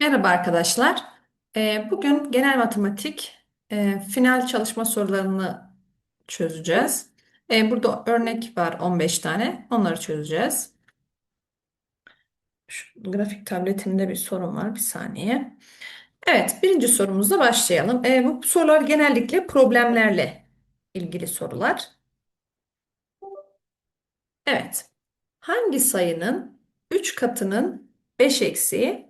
Merhaba arkadaşlar. Ee, bugün genel matematik e, final çalışma sorularını çözeceğiz. Ee, burada örnek var 15 tane. Onları çözeceğiz. Şu grafik tabletimde bir sorun var. Bir saniye. Evet, birinci sorumuzla başlayalım. Ee, bu sorular genellikle problemlerle ilgili sorular. Evet. Hangi sayının 3 katının 5 eksiği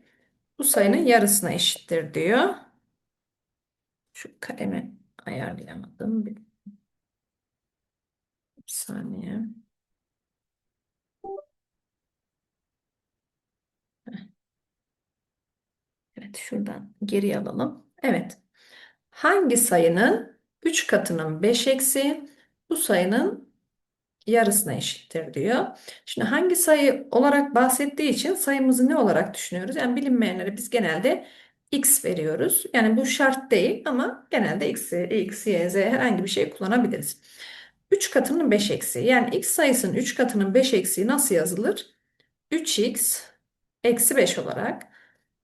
bu sayının yarısına eşittir diyor. Şu kalemi ayarlayamadım. Bir, saniye. Evet, şuradan geri alalım. Evet. Hangi sayının 3 katının 5 eksiği bu sayının yarısına eşittir diyor. Şimdi hangi sayı olarak bahsettiği için sayımızı ne olarak düşünüyoruz? Yani bilinmeyenlere biz genelde x veriyoruz. Yani bu şart değil ama genelde x, x, y, z herhangi bir şey kullanabiliriz. 3 katının 5 eksiği. Yani x sayısının 3 katının 5 eksiği nasıl yazılır? 3x eksi 5 olarak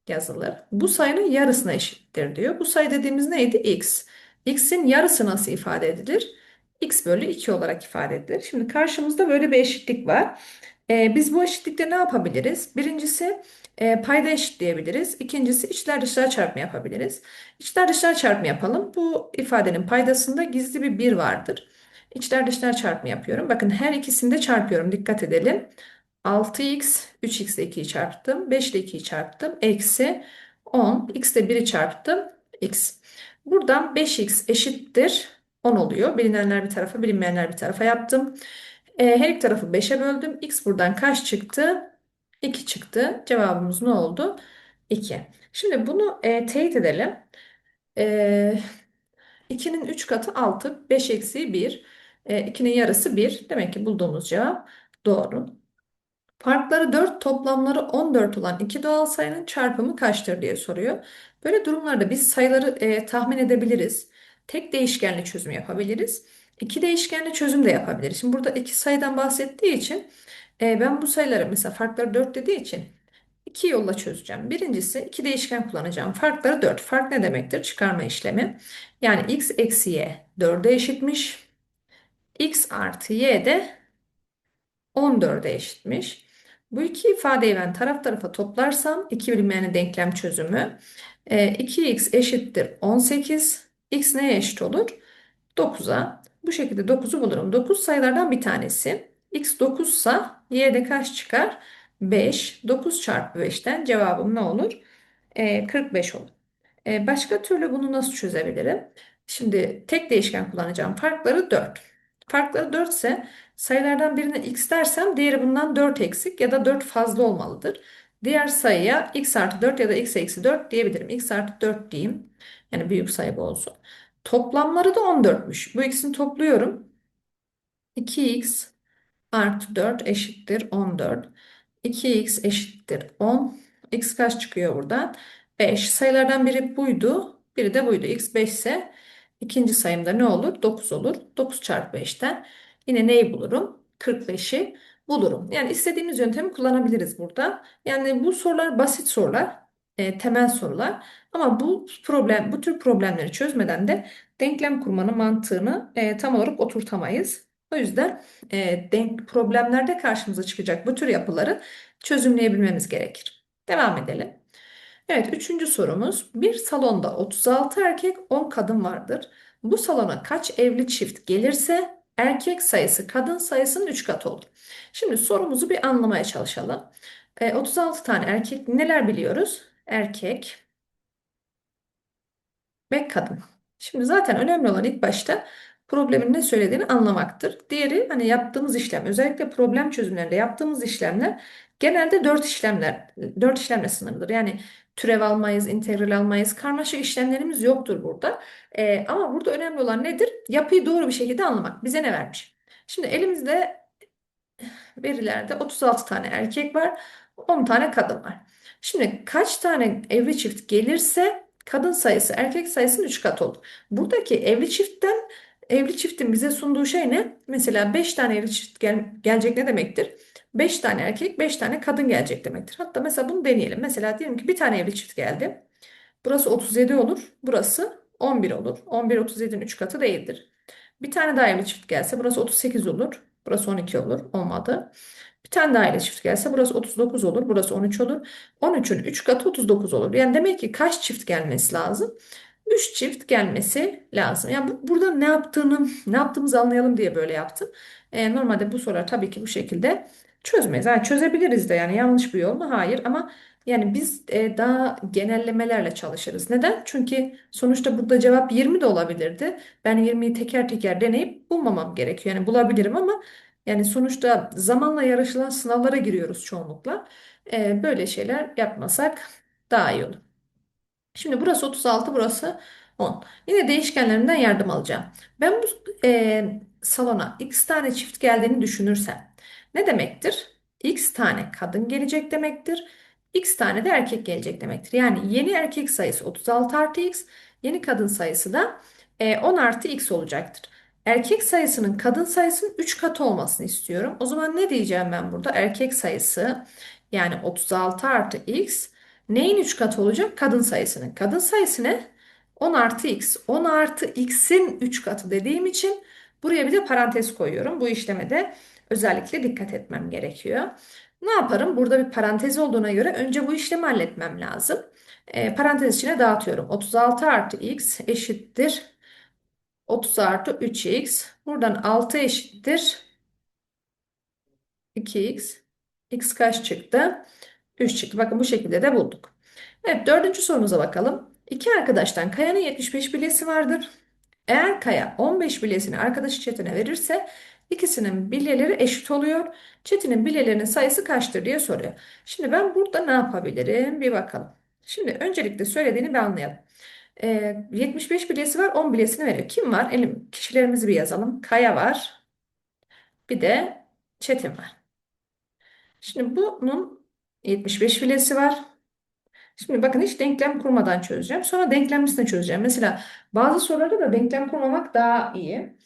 yazılır. Bu sayının yarısına eşittir diyor. Bu sayı dediğimiz neydi? X. X'in yarısı nasıl ifade edilir? X bölü 2 olarak ifade edilir. Şimdi karşımızda böyle bir eşitlik var. Ee, biz bu eşitlikte ne yapabiliriz? Birincisi e, payda eşitleyebiliriz. İkincisi içler dışlar çarpımı yapabiliriz. İçler dışlar çarpımı yapalım. Bu ifadenin paydasında gizli bir 1 vardır. İçler dışlar çarpımı yapıyorum. Bakın her ikisini de çarpıyorum. Dikkat edelim. 6x, 3x ile 2'yi çarptım. 5 ile 2'yi çarptım. Eksi 10. x ile 1'i çarptım. x. Buradan 5x eşittir 10 oluyor. Bilinenler bir tarafa, bilinmeyenler bir tarafa yaptım. E, her iki tarafı 5'e böldüm. x buradan kaç çıktı? 2 çıktı. Cevabımız ne oldu? 2. Şimdi bunu e, teyit edelim. E, 2'nin 3 katı 6. 5 eksiği 1. E, 2'nin yarısı 1. Demek ki bulduğumuz cevap doğru. Farkları 4, toplamları 14 olan iki doğal sayının çarpımı kaçtır diye soruyor. Böyle durumlarda biz sayıları e, tahmin edebiliriz. Tek değişkenli çözüm yapabiliriz. İki değişkenli çözüm de yapabiliriz. Şimdi burada iki sayıdan bahsettiği için e, ben bu sayıları mesela farkları 4 dediği için iki yolla çözeceğim. Birincisi iki değişken kullanacağım. Farkları 4. Fark ne demektir? Çıkarma işlemi. Yani x eksi y 4'e eşitmiş. x artı y de 14'e eşitmiş. Bu iki ifadeyi ben taraf tarafa toplarsam iki bilinmeyen denklem çözümü e, 2x eşittir 18. x neye eşit olur? 9'a. Bu şekilde 9'u bulurum. 9 sayılardan bir tanesi. x 9 ise y'de kaç çıkar? 5. 9 çarpı 5'ten cevabım ne olur? E, 45 olur. E, başka türlü bunu nasıl çözebilirim? Şimdi tek değişken kullanacağım. Farkları 4. Farkları 4 ise sayılardan birine x dersem diğeri bundan 4 eksik ya da 4 fazla olmalıdır. Diğer sayıya x artı 4 ya da x eksi 4 diyebilirim. x artı 4 diyeyim. Yani büyük sayı bu olsun. Toplamları da 14'müş. Bu ikisini topluyorum. 2x artı 4 eşittir 14. 2x eşittir 10. x kaç çıkıyor buradan? 5. Sayılardan biri buydu. Biri de buydu. x 5 ise ikinci sayımda ne olur? 9 olur. 9 çarpı 5'ten yine neyi bulurum? 45'i bulurum. Yani istediğimiz yöntemi kullanabiliriz burada. Yani bu sorular basit sorular, e, temel sorular. Ama bu problem, bu tür problemleri çözmeden de denklem kurmanın mantığını e, tam olarak oturtamayız. O yüzden e, denk problemlerde karşımıza çıkacak bu tür yapıları çözümleyebilmemiz gerekir. Devam edelim. Evet, üçüncü sorumuz. Bir salonda 36 erkek, 10 kadın vardır. Bu salona kaç evli çift gelirse erkek sayısı kadın sayısının 3 katı olur. Şimdi sorumuzu bir anlamaya çalışalım. E, 36 tane erkek neler biliyoruz? Erkek ve kadın. Şimdi zaten önemli olan ilk başta problemin ne söylediğini anlamaktır. Diğeri hani yaptığımız işlem özellikle problem çözümlerinde yaptığımız işlemler genelde dört işlemler dört işlemle sınırlıdır. Yani türev almayız, integral almayız, karmaşık işlemlerimiz yoktur burada. Ee, ama burada önemli olan nedir? Yapıyı doğru bir şekilde anlamak. Bize ne vermiş? Şimdi elimizde verilerde 36 tane erkek var, 10 tane kadın var. Şimdi kaç tane evli çift gelirse kadın sayısı erkek sayısının 3 katı olur. Buradaki evli çiftten evli çiftin bize sunduğu şey ne? Mesela 5 tane evli çift gel- gelecek ne demektir? 5 tane erkek 5 tane kadın gelecek demektir. Hatta mesela bunu deneyelim. Mesela diyelim ki bir tane evli çift geldi. Burası 37 olur. Burası 11 olur. 11 37'nin 3 katı değildir. Bir tane daha evli çift gelse burası 38 olur. Burası 12 olur. Olmadı. Bir tane daha evli çift gelse burası 39 olur. Burası 13 olur. 13'ün 3 katı 39 olur. Yani demek ki kaç çift gelmesi lazım? 3 çift gelmesi lazım. Yani bu, burada ne yaptığını, ne yaptığımızı anlayalım diye böyle yaptım. E, normalde bu sorular tabii ki bu şekilde çözmeyiz. Yani çözebiliriz de yani yanlış bir yol mu? Hayır ama yani biz e, daha genellemelerle çalışırız. Neden? Çünkü sonuçta burada cevap 20 de olabilirdi. Ben 20'yi teker teker deneyip bulmamam gerekiyor. Yani bulabilirim ama yani sonuçta zamanla yarışılan sınavlara giriyoruz çoğunlukla. E, böyle şeyler yapmasak daha iyi olur. Şimdi burası 36, burası 10. Yine değişkenlerimden yardım alacağım. Ben bu e, salona x tane çift geldiğini düşünürsem ne demektir? x tane kadın gelecek demektir. x tane de erkek gelecek demektir. Yani yeni erkek sayısı 36 artı x, yeni kadın sayısı da e, 10 artı x olacaktır. Erkek sayısının kadın sayısının 3 katı olmasını istiyorum. O zaman ne diyeceğim ben burada? Erkek sayısı yani 36 artı x Neyin 3 katı olacak? Kadın sayısının. Kadın sayısı ne? 10 artı x. 10 artı x'in 3 katı dediğim için buraya bir de parantez koyuyorum. Bu işleme de özellikle dikkat etmem gerekiyor. Ne yaparım? Burada bir parantez olduğuna göre önce bu işlemi halletmem lazım. E, parantez içine dağıtıyorum. 36 artı x eşittir 30 artı 3x. Buradan 6 eşittir 2x. x kaç çıktı? 3 çıktı. Bakın bu şekilde de bulduk. Evet dördüncü sorumuza bakalım. İki arkadaştan Kaya'nın 75 bilyesi vardır. Eğer Kaya 15 bilyesini arkadaşı Çetin'e verirse ikisinin bilyeleri eşit oluyor. Çetin'in bilyelerinin sayısı kaçtır diye soruyor. Şimdi ben burada ne yapabilirim? Bir bakalım. Şimdi öncelikle söylediğini bir anlayalım. Ee, 75 bilyesi var 10 bilyesini veriyor. Kim var? Elim, kişilerimizi bir yazalım. Kaya var. Bir de Çetin var. Şimdi bunun 75 bilyesi var. Şimdi bakın hiç denklem kurmadan çözeceğim. Sonra denklemlisini çözeceğim. Mesela bazı sorularda da denklem kurmamak daha iyi.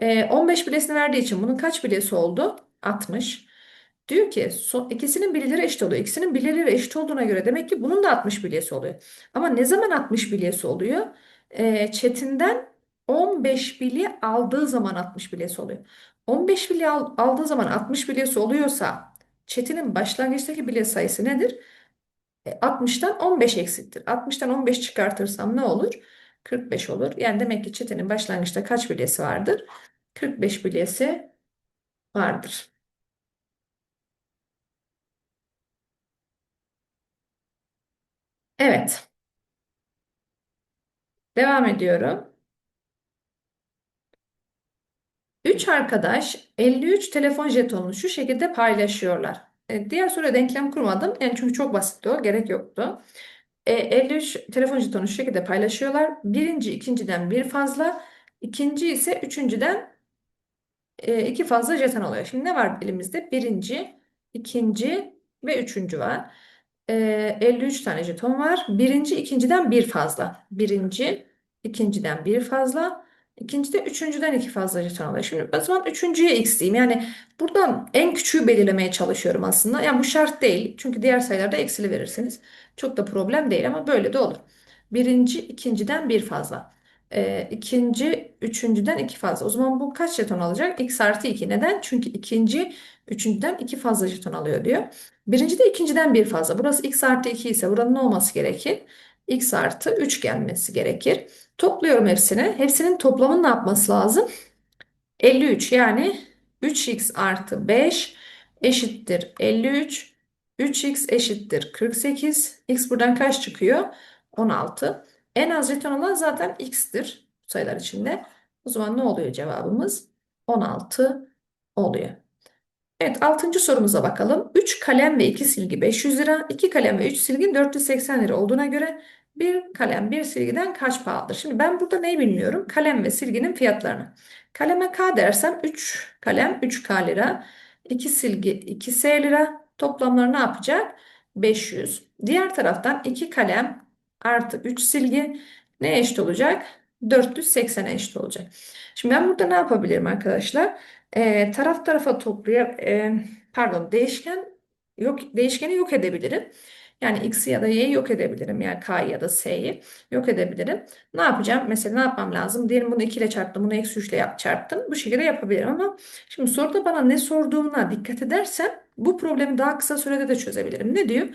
Ee, 15 bilesini verdiği için bunun kaç bilesi oldu? 60. Diyor ki so, ikisinin bileleri eşit oluyor. İkisinin bileleri eşit olduğuna göre demek ki bunun da 60 bilyesi oluyor. Ama ne zaman 60 bilyesi oluyor? Ee, Çetin'den 15 bilye aldığı zaman 60 bilyesi oluyor. 15 bilye al- aldığı zaman 60 bilyesi oluyorsa Çetin'in başlangıçtaki bilye sayısı nedir? 60'tan 15 eksiktir. 60'tan 15 çıkartırsam ne olur? 45 olur. Yani demek ki çetenin başlangıçta kaç bilyesi vardır? 45 bilyesi vardır. Evet. Devam ediyorum. 3 arkadaş 53 telefon jetonunu şu şekilde paylaşıyorlar. E, diğer soruya denklem kurmadım. Yani çünkü çok basitti o. Gerek yoktu. E, 53 telefon jetonu şu şekilde paylaşıyorlar. Birinci ikinciden bir fazla. ikinci ise üçüncüden e, iki fazla jeton oluyor. Şimdi ne var elimizde? Birinci, ikinci ve üçüncü var. E, 53 tane jeton var. Birinci ikinciden bir fazla. Birinci ikinciden bir fazla. İkinci de üçüncüden iki fazla jeton alıyor. Şimdi o zaman üçüncüye x diyeyim. Yani buradan en küçüğü belirlemeye çalışıyorum aslında. Yani bu şart değil. Çünkü diğer sayılarda eksili verirsiniz. Çok da problem değil ama böyle de olur. Birinci ikinciden bir fazla. Ee, ikinci üçüncüden iki fazla. O zaman bu kaç jeton alacak? x artı 2. Neden? Çünkü ikinci üçüncüden iki fazla jeton alıyor diyor. Birinci de ikinciden bir fazla. Burası x artı 2 ise buranın ne olması gerekir? X artı 3 gelmesi gerekir. Topluyorum hepsini. Hepsinin toplamının ne yapması lazım? 53 yani 3x artı 5 eşittir 53. 3x eşittir 48. x buradan kaç çıkıyor? 16. En az jeton olan zaten x'tir sayılar içinde. O zaman ne oluyor cevabımız? 16 oluyor. Evet, altıncı sorumuza bakalım. 3 kalem ve 2 silgi 500 lira, 2 kalem ve 3 silgi 480 lira olduğuna göre bir kalem bir silgiden kaç pahalıdır? Şimdi ben burada neyi bilmiyorum? Kalem ve silginin fiyatlarını. Kaleme K dersem 3 kalem 3K lira, 2 silgi 2S lira. Toplamları ne yapacak? 500. Diğer taraftan 2 kalem artı 3 silgi ne eşit olacak? 480'e eşit olacak. Şimdi ben burada ne yapabilirim arkadaşlar? E, taraf tarafa toplayıp e, pardon değişken yok değişkeni yok edebilirim. Yani x'i ya da y'yi yok edebilirim. Yani k'yı ya da s'yi yok edebilirim. Ne yapacağım? Mesela ne yapmam lazım? Diyelim bunu 2 ile çarptım. Bunu eksi 3 ile yap, çarptım. Bu şekilde yapabilirim ama şimdi soruda bana ne sorduğuna dikkat edersem bu problemi daha kısa sürede de çözebilirim. Ne diyor?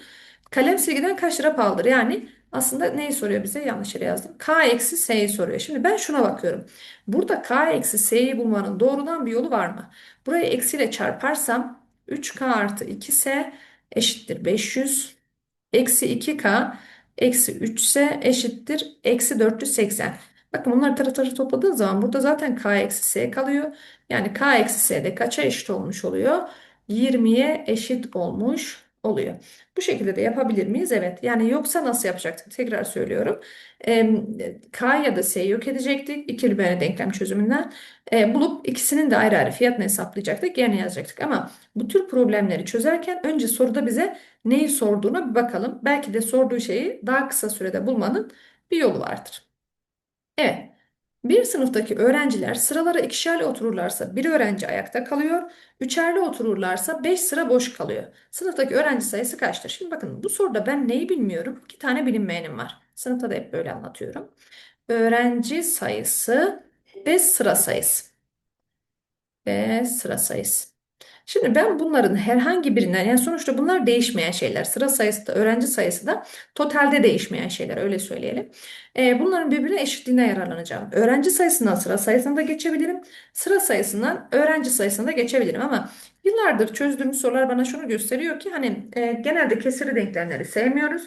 Kalem silgiden kaç lira pahalıdır? Yani aslında neyi soruyor bize? Yanlış yere yazdım. K eksi S'yi soruyor. Şimdi ben şuna bakıyorum. Burada K eksi S'yi bulmanın doğrudan bir yolu var mı? Burayı eksiyle çarparsam 3K artı 2S eşittir 500. Eksi 2K eksi 3S eşittir eksi 480. Bakın bunları tarafı tarafı topladığın zaman burada zaten K eksi S kalıyor. Yani K eksi S de kaça eşit olmuş oluyor? 20'ye eşit olmuş oluyor. Bu şekilde de yapabilir miyiz? Evet. Yani yoksa nasıl yapacaktık? Tekrar söylüyorum. Em, K ya da S'yi yok edecektik. İkili bölme denklem çözümünden. E, bulup ikisinin de ayrı ayrı fiyatını hesaplayacaktık. Yerine yazacaktık. Ama bu tür problemleri çözerken önce soruda bize neyi sorduğuna bir bakalım. Belki de sorduğu şeyi daha kısa sürede bulmanın bir yolu vardır. Evet. Bir sınıftaki öğrenciler sıralara ikişerli otururlarsa bir öğrenci ayakta kalıyor. Üçerli otururlarsa beş sıra boş kalıyor. Sınıftaki öğrenci sayısı kaçtır? Şimdi bakın bu soruda ben neyi bilmiyorum? İki tane bilinmeyenim var. Sınıfta da hep böyle anlatıyorum. Öğrenci sayısı ve sıra sayısı. Ve sıra sayısı. Şimdi ben bunların herhangi birinden yani sonuçta bunlar değişmeyen şeyler. Sıra sayısı da öğrenci sayısı da totalde değişmeyen şeyler öyle söyleyelim. Ee, bunların birbirine eşitliğine yararlanacağım. Öğrenci sayısından sıra sayısına da geçebilirim. Sıra sayısından öğrenci sayısına da geçebilirim ama yıllardır çözdüğüm sorular bana şunu gösteriyor ki hani e, genelde kesirli denklemleri sevmiyoruz.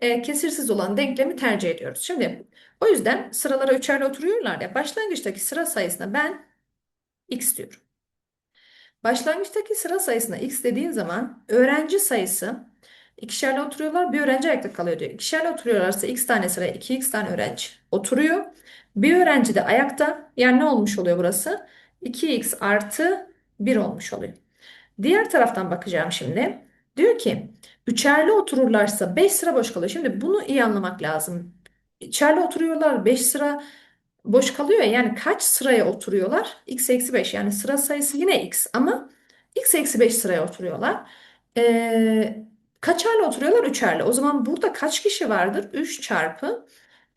E, kesirsiz olan denklemi tercih ediyoruz. Şimdi o yüzden sıralara üçerle oturuyorlar ya başlangıçtaki sıra sayısına ben x diyorum. Başlangıçtaki sıra sayısına x dediğin zaman öğrenci sayısı ikişerle oturuyorlar bir öğrenci ayakta kalıyor diyor. İkişerle oturuyorlarsa x tane sıraya 2x tane öğrenci oturuyor. Bir öğrenci de ayakta yani ne olmuş oluyor burası? 2x artı 1 olmuş oluyor. Diğer taraftan bakacağım şimdi. Diyor ki üçerli otururlarsa 5 sıra boş kalıyor. Şimdi bunu iyi anlamak lazım. İçeride oturuyorlar 5 sıra boş kalıyor ya yani kaç sıraya oturuyorlar? x eksi 5 yani sıra sayısı yine x ama x eksi 5 sıraya oturuyorlar. Ee, kaçarla oturuyorlar? Üçerle. O zaman burada kaç kişi vardır? 3 çarpı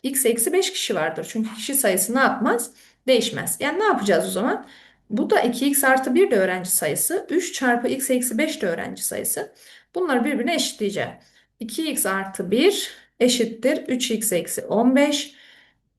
x eksi 5 kişi vardır. Çünkü kişi sayısı ne yapmaz? Değişmez. Yani ne yapacağız o zaman? Bu da 2x artı 1 de öğrenci sayısı. 3 çarpı x eksi 5 de öğrenci sayısı. Bunları birbirine eşitleyeceğim. 2x artı 1 eşittir 3x eksi 15.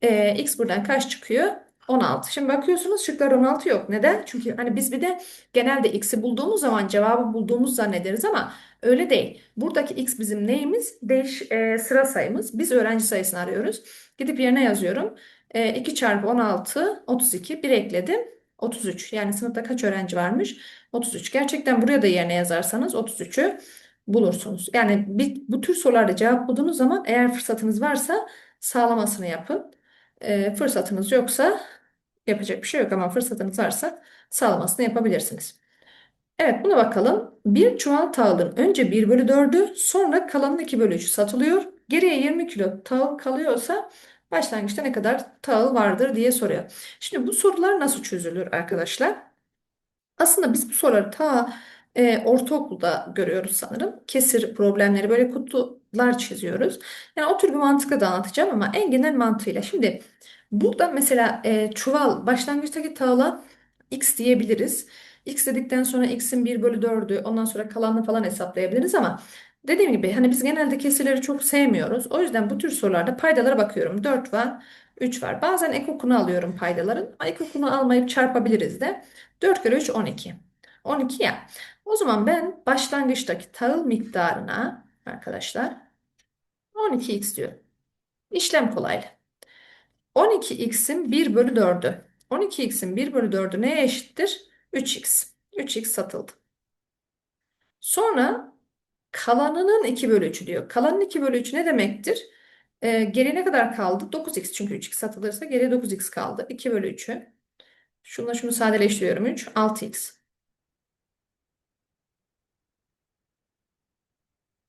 Ee, x buradan kaç çıkıyor? 16. Şimdi bakıyorsunuz şıklar 16 yok. Neden? Çünkü hani biz bir de genelde x'i bulduğumuz zaman cevabı bulduğumuz zannederiz ama öyle değil. Buradaki x bizim neyimiz? Değiş, e, sıra sayımız. Biz öğrenci sayısını arıyoruz. Gidip yerine yazıyorum. E, 2 çarpı 16 32. 1 ekledim. 33. Yani sınıfta kaç öğrenci varmış? 33. Gerçekten buraya da yerine yazarsanız 33'ü bulursunuz. Yani bir, bu tür sorularda cevap bulduğunuz zaman eğer fırsatınız varsa sağlamasını yapın. E, fırsatınız yoksa yapacak bir şey yok ama fırsatınız varsa sağlamasını yapabilirsiniz. Evet buna bakalım. Bir çuval tahılın önce 1 bölü 4'ü sonra kalanın 2 bölü 3'ü satılıyor. Geriye 20 kilo tahıl kalıyorsa başlangıçta ne kadar tahıl vardır diye soruyor. Şimdi bu sorular nasıl çözülür arkadaşlar? Aslında biz bu soruları ta e, ortaokulda görüyoruz sanırım. Kesir problemleri böyle kutular çiziyoruz. Yani o tür bir mantıkla da anlatacağım ama en genel mantığıyla. Şimdi burada mesela e, çuval başlangıçtaki tahıla x diyebiliriz. X dedikten sonra x'in 1 bölü 4'ü ondan sonra kalanını falan hesaplayabiliriz ama dediğim gibi hani biz genelde kesirleri çok sevmiyoruz. O yüzden bu tür sorularda paydalara bakıyorum. 4 var, 3 var. Bazen ekokunu alıyorum paydaların. Ekokunu almayıp çarpabiliriz de. 4 kere 3 12. 12 ya. O zaman ben başlangıçtaki tahıl miktarına arkadaşlar 12x diyorum. İşlem kolaylı. 12x'in 1 bölü 4'ü. 12x'in 1 bölü 4'ü neye eşittir? 3x. 3x satıldı. Sonra kalanının 2 bölü 3'ü diyor. Kalanın 2 bölü 3 ne demektir? Ee, geriye ne kadar kaldı? 9x çünkü 3x satılırsa geriye 9x kaldı. 2 bölü 3'ü. Şunla şunu sadeleştiriyorum 3. 6x.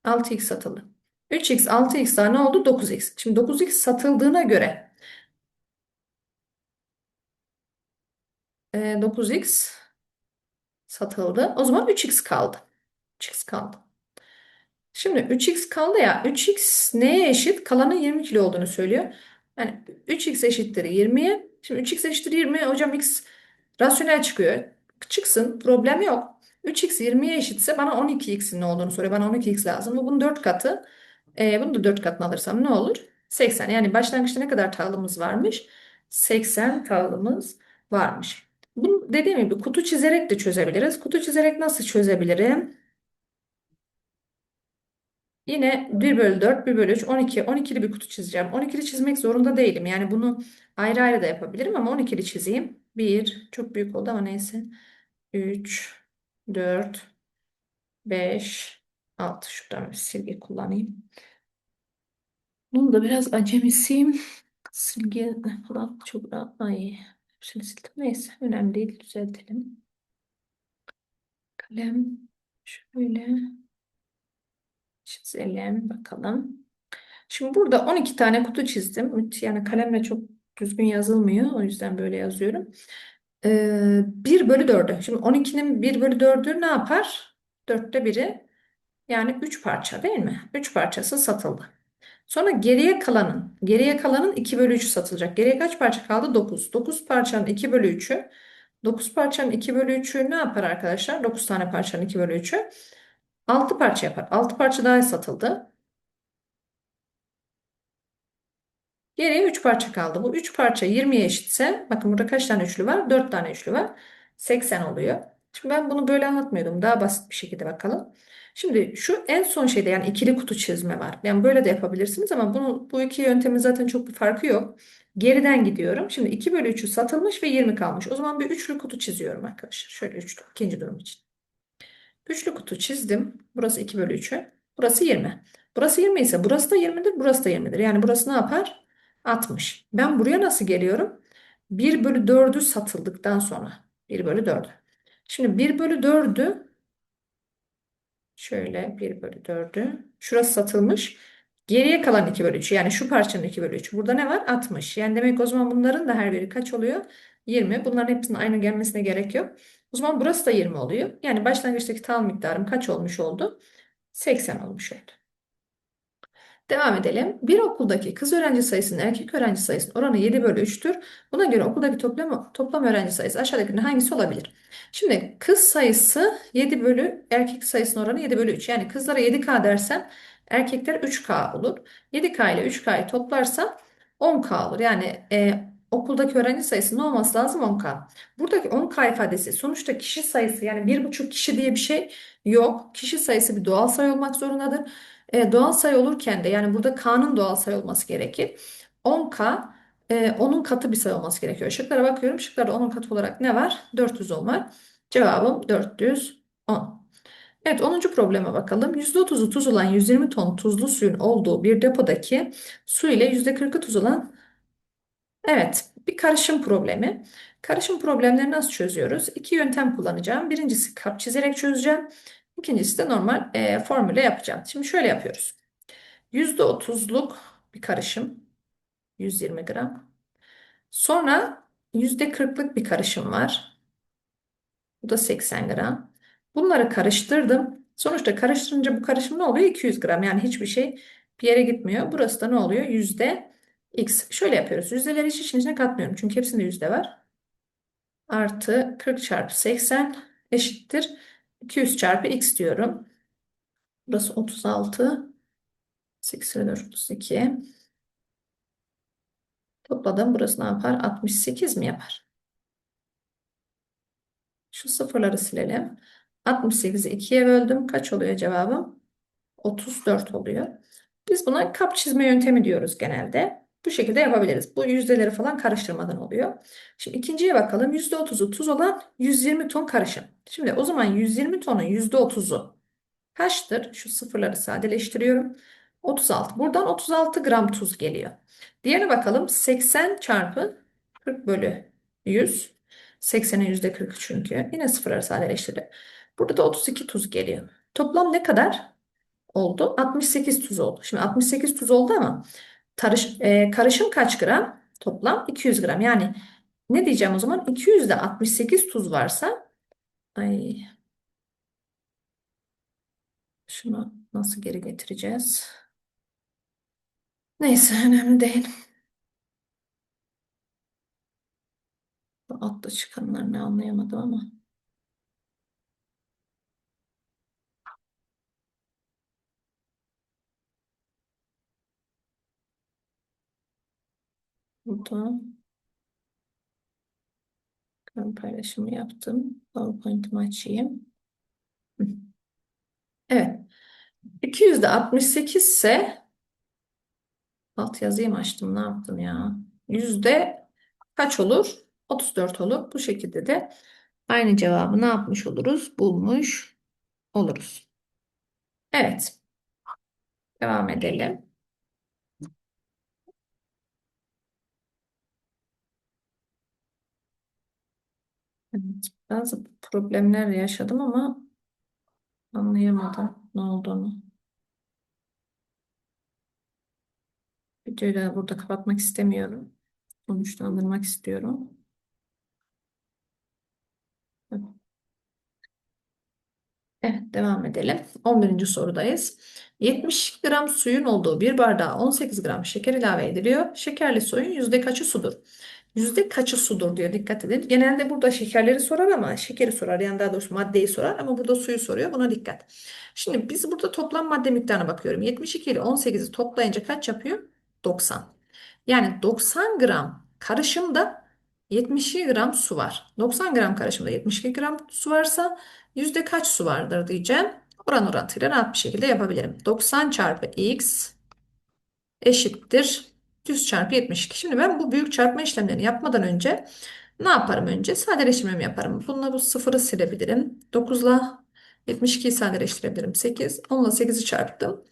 6x satıldı. 3x 6x daha ne oldu? 9x. Şimdi 9x satıldığına göre e, 9x satıldı. O zaman 3x kaldı. 3x kaldı. Şimdi 3x kaldı ya. 3x neye eşit? Kalanın 20 kilo olduğunu söylüyor. Yani 3x eşittir 20'ye. Şimdi 3x eşittir 20. Hocam x rasyonel çıkıyor. Çıksın. Problem yok. 3x 20'ye eşitse bana 12x'in ne olduğunu soruyor. Bana 12x lazım. Bu bunun 4 katı. E, bunu da 4 katını alırsam ne olur? 80. Yani başlangıçta ne kadar tağlımız varmış? 80 tağlımız varmış. Bu dediğim gibi kutu çizerek de çözebiliriz. Kutu çizerek nasıl çözebilirim? Yine 1 bölü 4, 1 bölü 3, 12. 12'li bir kutu çizeceğim. 12'li çizmek zorunda değilim. Yani bunu ayrı ayrı da yapabilirim ama 12'li çizeyim. 1, çok büyük oldu ama neyse. 3, 4, 5, 6. Şuradan bir silgi kullanayım. Bunu da biraz acemisiyim. Silgi falan çok rahat. Ay, hepsini sildim. Neyse, önemli değil. Düzeltelim. Kalem şöyle çizelim bakalım. Şimdi burada 12 tane kutu çizdim. Yani kalemle çok düzgün yazılmıyor. O yüzden böyle yazıyorum. Ee, 1 bölü 4'ü. Şimdi 12'nin 1 bölü 4'ü ne yapar? 4'te biri. Yani 3 parça değil mi? 3 parçası satıldı. Sonra geriye kalanın, geriye kalanın 2 bölü 3'ü satılacak. Geriye kaç parça kaldı? 9. 9 parçanın 2 bölü 3'ü. 9 parçanın 2 bölü 3'ü ne yapar arkadaşlar? 9 tane parçanın 2 bölü 3'ü. 6 parça yapar. 6 parça daha satıldı. Geriye 3 parça kaldı. Bu 3 parça 20'ye eşitse bakın burada kaç tane üçlü var? 4 tane üçlü var. 80 oluyor. Şimdi ben bunu böyle anlatmıyordum. Daha basit bir şekilde bakalım. Şimdi şu en son şeyde yani ikili kutu çizme var. Yani böyle de yapabilirsiniz ama bunu, bu iki yöntemin zaten çok bir farkı yok. Geriden gidiyorum. Şimdi 2 bölü 3'ü satılmış ve 20 kalmış. O zaman bir üçlü kutu çiziyorum arkadaşlar. Şöyle üçlü. ikinci durum için. Üçlü kutu çizdim. Burası 2 bölü 3'ü. Burası 20. Burası 20 ise burası da 20'dir. Burası da 20'dir. Yani burası ne yapar? 60. Ben buraya nasıl geliyorum? 1 bölü 4'ü satıldıktan sonra. 1 bölü 4'ü. Şimdi 1 bölü 4'ü şöyle 1 bölü 4'ü. Şurası satılmış. Geriye kalan 2 bölü 3. Yani şu parçanın 2 bölü 3. Burada ne var? 60. Yani demek o zaman bunların da her biri kaç oluyor? 20. Bunların hepsinin aynı gelmesine gerek yok. O zaman burası da 20 oluyor. Yani başlangıçtaki tal miktarım kaç olmuş oldu? 80 olmuş oldu. Devam edelim. Bir okuldaki kız öğrenci sayısının erkek öğrenci sayısının oranı 7 bölü 3'tür. Buna göre okuldaki toplam, toplam öğrenci sayısı aşağıdakilerden hangisi olabilir? Şimdi kız sayısı 7 bölü erkek sayısının oranı 7 bölü 3. Yani kızlara 7K dersem erkekler 3K olur. 7K ile 3K'yı toplarsam 10K olur. Yani e, okuldaki öğrenci sayısı ne olması lazım 10K. Buradaki 10K ifadesi sonuçta kişi sayısı yani 1,5 kişi diye bir şey yok. Kişi sayısı bir doğal sayı olmak zorundadır. E, doğal sayı olurken de yani burada K'nın doğal sayı olması gerekir. 10K e, onun katı bir sayı olması gerekiyor. Şıklara bakıyorum. Şıklarda onun katı olarak ne var? 410 var. Cevabım 410. Evet 10. probleme bakalım. %30'u tuz olan 120 ton tuzlu suyun olduğu bir depodaki su ile %40'ı tuz olan evet bir karışım problemi. Karışım problemleri nasıl çözüyoruz? İki yöntem kullanacağım. Birincisi kap çizerek çözeceğim. İkincisi de normal e, formüle yapacağım. Şimdi şöyle yapıyoruz. %30'luk bir karışım. 120 gram. Sonra %40'lık bir karışım var. Bu da 80 gram. Bunları karıştırdım. Sonuçta karıştırınca bu karışım ne oluyor? 200 gram. Yani hiçbir şey bir yere gitmiyor. Burası da ne oluyor? Yüzde x. Şöyle yapıyoruz. Yüzdeleri hiç içine katmıyorum. Çünkü hepsinde yüzde var. Artı 40 çarpı 80 eşittir. 200 çarpı x diyorum. Burası 36. 84, 32. Topladım. Burası ne yapar? 68 mi yapar? Şu sıfırları silelim. 68'i 2'ye böldüm. Kaç oluyor cevabım? 34 oluyor. Biz buna kap çizme yöntemi diyoruz genelde. Bu şekilde yapabiliriz. Bu yüzdeleri falan karıştırmadan oluyor. Şimdi ikinciye bakalım. %30'u tuz olan 120 ton karışım. Şimdi o zaman 120 tonun %30'u kaçtır? Şu sıfırları sadeleştiriyorum. 36. Buradan 36 gram tuz geliyor. Diğerine bakalım. 80 çarpı 40 bölü 100. 80'in %40 çünkü. Yine sıfırları sadeleştirdim. Burada da 32 tuz geliyor. Toplam ne kadar oldu? 68 tuz oldu. Şimdi 68 tuz oldu ama tarış, e, karışım kaç gram? Toplam 200 gram. Yani ne diyeceğim o zaman? 200'de 68 tuz varsa Ay. Şunu nasıl geri getireceğiz? Neyse önemli değil. Bu altta çıkanlar ne anlayamadım ama. Burada ekran paylaşımı yaptım. PowerPoint'imi açayım. Evet. 200'de 68 ise alt yazıyı mı açtım ne yaptım ya? Yüzde kaç olur? 34 olur. Bu şekilde de aynı cevabı ne yapmış oluruz? Bulmuş oluruz. Evet. Devam edelim. Evet, bazı problemler yaşadım ama anlayamadım ne olduğunu. Videoyu da burada kapatmak istemiyorum. Sonuçlandırmak istiyorum. Evet, devam edelim. 11. sorudayız. 70 gram suyun olduğu bir bardağa 18 gram şeker ilave ediliyor. Şekerli suyun yüzde kaçı sudur? Yüzde kaçı sudur diyor. Dikkat edin. Genelde burada şekerleri sorar ama şekeri sorar. Yani daha doğrusu maddeyi sorar ama burada suyu soruyor. Buna dikkat. Şimdi biz burada toplam madde miktarına bakıyorum. 72 ile 18'i toplayınca kaç yapıyor? 90. Yani 90 gram karışımda 72 gram su var. 90 gram karışımda 72 gram su varsa yüzde kaç su vardır diyeceğim. Oran orantıyla rahat bir şekilde yapabilirim. 90 çarpı x eşittir 100 çarpı 72. Şimdi ben bu büyük çarpma işlemlerini yapmadan önce ne yaparım önce? Sadeleştirmemi yaparım. Bununla bu sıfırı silebilirim. 9 ile 72'yi sadeleştirebilirim. 8. 10 ile 8'i çarptım.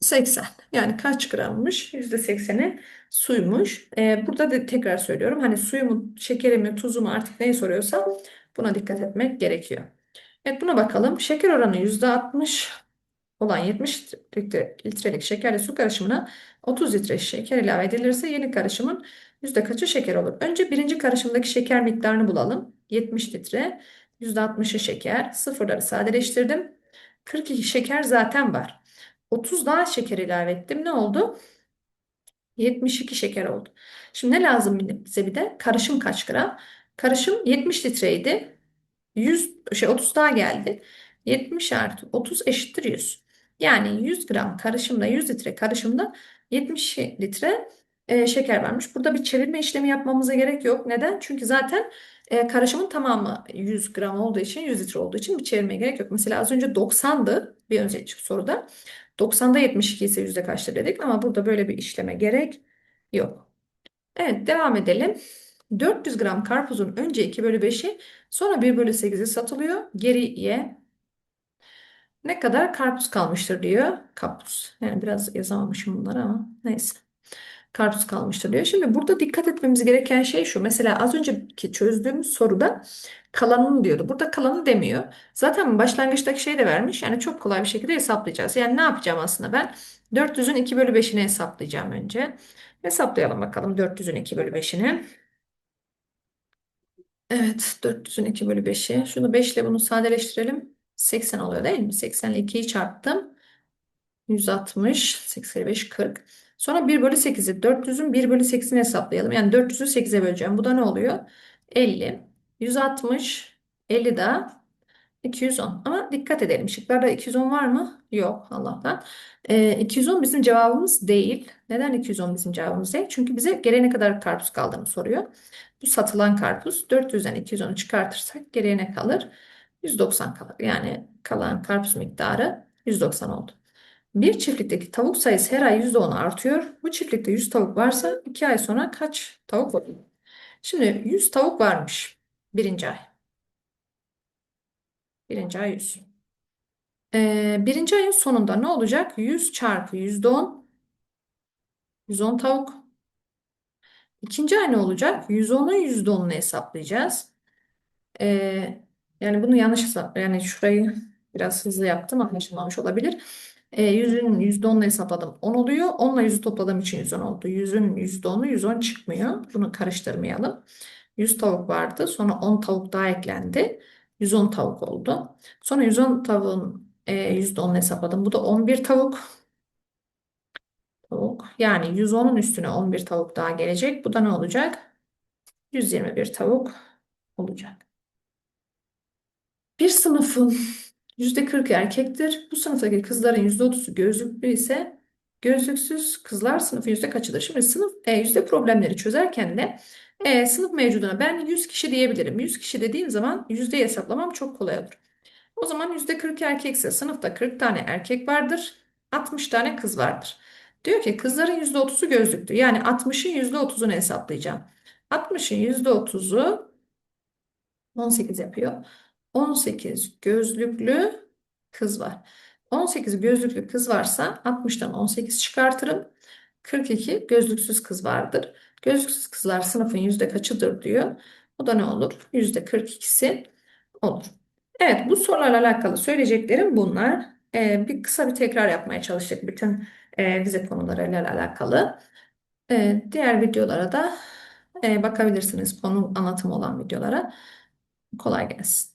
80. Yani kaç grammış? %80'i suymuş. Ee, burada da tekrar söylüyorum. Hani suyu mu, şekeri mi, tuzu mu artık neyi soruyorsa buna dikkat etmek gerekiyor. Evet buna bakalım. Şeker oranı %60 olan 70 litre, litrelik şekerli su karışımına 30 litre şeker ilave edilirse yeni karışımın yüzde kaçı şeker olur? Önce birinci karışımdaki şeker miktarını bulalım. 70 litre, %60'ı şeker. Sıfırları sadeleştirdim. 42 şeker zaten var. 30 daha şeker ilave ettim. Ne oldu? 72 şeker oldu. Şimdi ne lazım bize bir de? Karışım kaç gram? Karışım 70 litreydi. 100 şey 30 daha geldi. 70 artı 30 eşittir 100. Yani 100 gram karışımda 100 litre karışımda 70 litre e, şeker varmış. Burada bir çevirme işlemi yapmamıza gerek yok. Neden? Çünkü zaten e, karışımın tamamı 100 gram olduğu için 100 litre olduğu için bir çevirmeye gerek yok. Mesela az önce 90'dı bir önceki soruda. 90'da 72 ise yüzde kaçtır dedik ama burada böyle bir işleme gerek yok. Evet devam edelim. 400 gram karpuzun önce 2 bölü 5'i sonra 1 bölü 8'i satılıyor. Geriye ne kadar karpuz kalmıştır diyor. Karpuz. Yani biraz yazamamışım bunları ama neyse. Karpuz kalmıştır diyor. Şimdi burada dikkat etmemiz gereken şey şu. Mesela az önceki çözdüğümüz soruda kalanını diyordu. Burada kalanı demiyor. Zaten başlangıçtaki şey de vermiş. Yani çok kolay bir şekilde hesaplayacağız. Yani ne yapacağım aslında ben? 400'ün 2 bölü 5'ini hesaplayacağım önce. Hesaplayalım bakalım 400'ün 2 bölü 5'ini. Evet 400'ün 2 bölü 5'i. Şunu 5 ile bunu sadeleştirelim. 80 oluyor değil mi? 80 ile 2'yi çarptım. 160, 85, 40. Sonra 1 bölü 8'i 400'ün 1 bölü 8'ini hesaplayalım. Yani 400'ü 8'e böleceğim. Bu da ne oluyor? 50. 160, 50 daha 210. Ama dikkat edelim. Şıklarda 210 var mı? Yok Allah'tan. Ee, 210 bizim cevabımız değil. Neden 210 bizim cevabımız değil? Çünkü bize gelene kadar karpuz kaldığını soruyor. Bu satılan karpuz 400'den 210'u çıkartırsak geriye ne kalır? 190 kalır. Yani kalan karpuz miktarı 190 oldu. Bir çiftlikteki tavuk sayısı her ay %10 artıyor. Bu çiftlikte 100 tavuk varsa 2 ay sonra kaç tavuk olur? Şimdi 100 tavuk varmış birinci ay. Birinci ay 100. Ee, birinci ayın sonunda ne olacak? 100 çarpı %10 110 tavuk. İkinci ay ne olacak? 110'un %10'unu hesaplayacağız. Ee, yani bunu yanlış yani şurayı biraz hızlı yaptım anlaşılmamış olabilir. E, 100'ün %10'unu hesapladım 10 oluyor. 10 ile 100'ü topladığım için 110 oldu. 100'ün %10'u 110 çıkmıyor. Bunu karıştırmayalım. 100 tavuk vardı. Sonra 10 tavuk daha eklendi. 110 tavuk oldu. Sonra 110 tavuğun e, %10'unu hesapladım. Bu da 11 tavuk. Tavuk. Yani 110'un üstüne 11 tavuk daha gelecek. Bu da ne olacak? 121 tavuk olacak. Bir sınıfın %40 erkektir. Bu sınıftaki kızların %30'u gözlüklü ise gözlüksüz kızlar sınıfı yüzde kaçıdır? Şimdi sınıf e, yüzde problemleri çözerken de e, sınıf mevcuduna ben 100 kişi diyebilirim. 100 kişi dediğim zaman yüzde hesaplamam çok kolay olur. O zaman yüzde 40 erkekse sınıfta 40 tane erkek vardır. 60 tane kız vardır. Diyor ki kızların %30'u gözlüklü. Yani 60'ın %30'unu hesaplayacağım. 60'ın %30'u 18 yapıyor. 18 gözlüklü kız var. 18 gözlüklü kız varsa 60'tan 18 çıkartırım. 42 gözlüksüz kız vardır. Gözlüksüz kızlar sınıfın yüzde kaçıdır diyor. O da ne olur? Yüzde 42'si olur. Evet bu sorularla alakalı söyleyeceklerim bunlar. Ee, bir kısa bir tekrar yapmaya çalıştık bütün e, vize konularıyla alakalı. Ee, diğer videolara da e, bakabilirsiniz konu anlatımı olan videolara. Kolay gelsin.